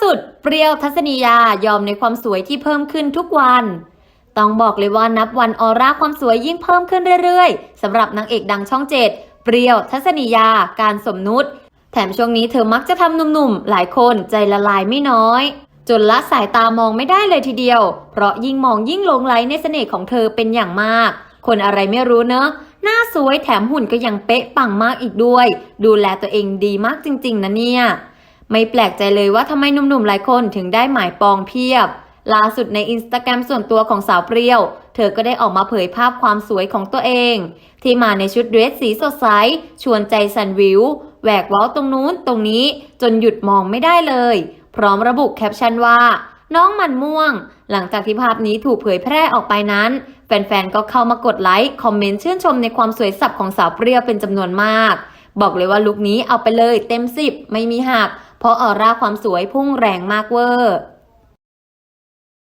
สุดเปรี้ยวทัศนียายอมในความสวยที่เพิ่มขึ้นทุกวัน ต้องบอกเลยว่านับวันออร่าความสวยยิ่งเพิ่มขึ้นเรื่อยๆสำหรับนางเอกดังช่องเจ็ดเปรี้ยวทัศนียา การสมนุษแถมช่วงนี้เธอมักจะทำหนุ่มๆ หลายคนใจละลายไม่น้อย จนละสายตามองไม่ได้เลยทีเดียว เพราะยิ่งมองยิ่งหลงไหลในเสน่ห์ของเธอเป็นอย่างมาก คนอะไรไม่รู้เนอะหน้าสวยแถมหุ่นก็ยังเป๊ะปังมากอีกด้วย ดูแลตัวเองดีมากจริง ๆนะเนี่ย ไม่แปลกใจเลยว่าทำไมหนุ่มๆหลายคนถึงได้หมายปองเพียบ ล่าสุดในอินสตาแกรมส่วนตัวของสาวเปรี้ยว เธอก็ได้ออกมาเผยภาพความสวยของตัวเอง ที่มาในชุดเดรสสีสดใส ชวนใจสันวิว แหวกเว้าตรงนู้นตรงนี้จนหยุดมองไม่ได้เลย พร้อมระบุแคปชั่นว่า น้องมันม่วง หลังจากที่ภาพนี้ถูกเผยแพร่ออกไปนั้น แฟนๆก็เข้ามากดไลค์คอมเมนต์ชื่นชมในความสวยสับของสาวเปรี้ยวเป็นจำนวนมาก บอกเลยว่าลุคนี้เอาไปเลยเต็มสิบไม่มีหัก เพราะออร่าความสวยพุ่งแรงมากเวอร์